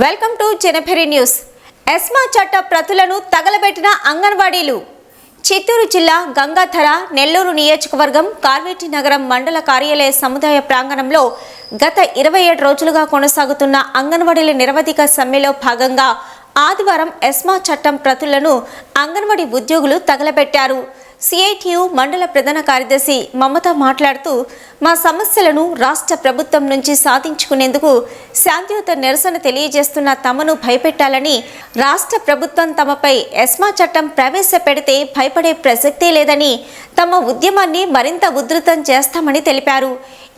Welcome to జనఫెరి news. ESMA చట్ట ప్రతులను తగలబెట్టిన అంగన్వాడీలు. చిత్తూరు జిల్లా గంగాధర నెల్లూరు నియోజకవర్గం కార్వేటి నగరం మండల కార్యాలయ సముదాయ ప్రాంగణంలో గత ఇరవై ఏడు రోజులుగా కొనసాగుతున్న అంగన్వాడీల నిరవధిక సమ్మెలో భాగంగా ఆదివారం ఎస్మా చట్టం ప్రతులను అంగన్వాడీ ఉద్యోగులు తగలబెట్టారు. సిఐటియు మండల ప్రధాన కార్యదర్శి మమత మాట్లాడుతూ మా సమస్యలను రాష్ట్ర ప్రభుత్వం నుంచి సాధించుకునేందుకు శాంతియుత నిరసన తెలియజేస్తున్న తమను భయపెట్టాలని రాష్ట్ర ప్రభుత్వం తమపై ఎస్మా చట్టం ప్రవేశపెడితే భయపడే ప్రసక్తే లేదని తమ ఉద్యమాన్ని మరింత ఉధృతం చేస్తామని తెలిపారు.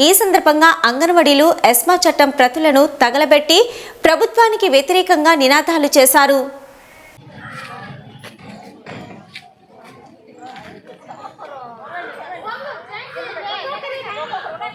ఈ సందర్భంగా అంగన్వాడీలు ఎస్మా చట్టం ప్రతులను తగలబెట్టి ప్రభుత్వానికి వ్యతిరేకంగా నినాదాలు చేశారు.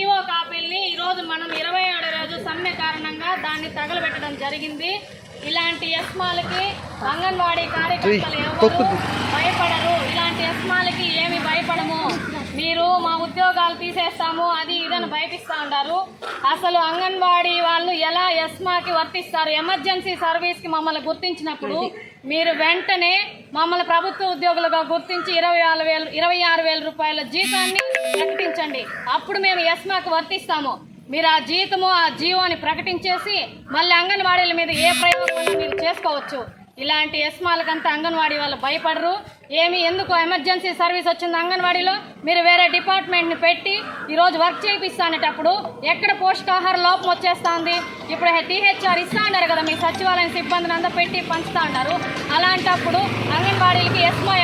జీవో కాపీల్ని ఈరోజు మనం ఇరవై ఏడు రోజు సమ్మె కారణంగా దాన్ని తగలబెట్టడం జరిగింది. ఇలాంటి ఎస్మాలకి అంగన్వాడీ కార్యకర్తలు ఎవరు భయపడరు. ఇలాంటి ఎస్మాలకి ఏమి భయపడము. మీరు మా ఉద్యోగాలు తీసేస్తాము అది ఇదని భయపిస్తా ఉంటారు అసలు అంగన్వాడీ వాళ్ళు ఎలా ఎస్మాకి వర్తిస్తారు? ఎమర్జెన్సీ సర్వీస్కి మమ్మల్ని గుర్తించినప్పుడు మీరు వెంటనే మమ్మల్ని ప్రభుత్వ ఉద్యోగులుగా గుర్తించి ఇరవై ఆరు వేలు ఇరవై ఆరు వేల రూపాయల జీతాన్ని ప్రకటించండి. అప్పుడు మేము ఎస్మాకు వర్తిస్తాము. మీరు ఆ జీతము ఆ జీవోని ప్రకటించేసి మళ్ళీ అంగన్వాడీల మీద ఏ ప్రయోగం మీరు చేసుకోవచ్చు. ఇలాంటి ఎస్మాలకంతా అంగన్వాడీ వాళ్ళు భయపడరు. ఏమి ఎందుకు ఎమర్జెన్సీ సర్వీస్ వచ్చింది అంగన్వాడీలో? మీరు వేరే డిపార్ట్మెంట్ని పెట్టి ఈరోజు వర్క్ చేయిస్తానేటప్పుడు ఎక్కడ పోషకాహార లోపం వచ్చేస్తుంది? ఇప్పుడు టీహెచ్ఆర్ ఇస్తా ఉన్నారు కదా మీ సచివాలయం సిబ్బందిని అంతా పెట్టి పంచుతా ఉన్నారు అలాంటప్పుడు అంగన్వాడీలకి ఎస్మా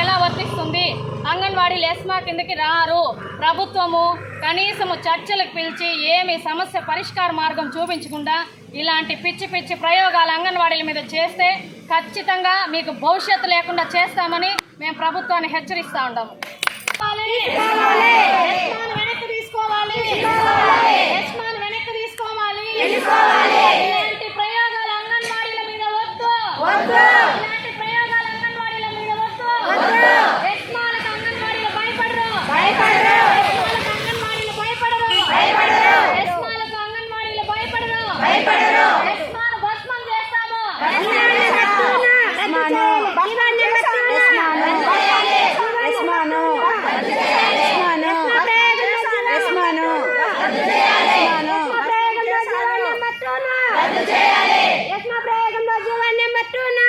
అంగన్వాడీలు ఎస్మా కిందకి రారు. ప్రభుత్వము కనీసము చర్చలకు పిలిచి ఏమి సమస్య పరిష్కార మార్గం చూపించకుండా ఇలాంటి పిచ్చి పిచ్చి ప్రయోగాలు అంగన్వాడీల మీద చేస్తే ఖచ్చితంగా మీకు భవిష్యత్తు లేకుండా చేస్తామని మేము ప్రభుత్వాన్ని హెచ్చరిస్తా వెనక్కి తీసుకోవాలి. ఇలాంటి ప్రయోగాలు అంగన్వాడీల మీద వద్దు. రద్దు చేయాలి. యస్మా ప్రయోగంలో జీవాన్ని మట్టునా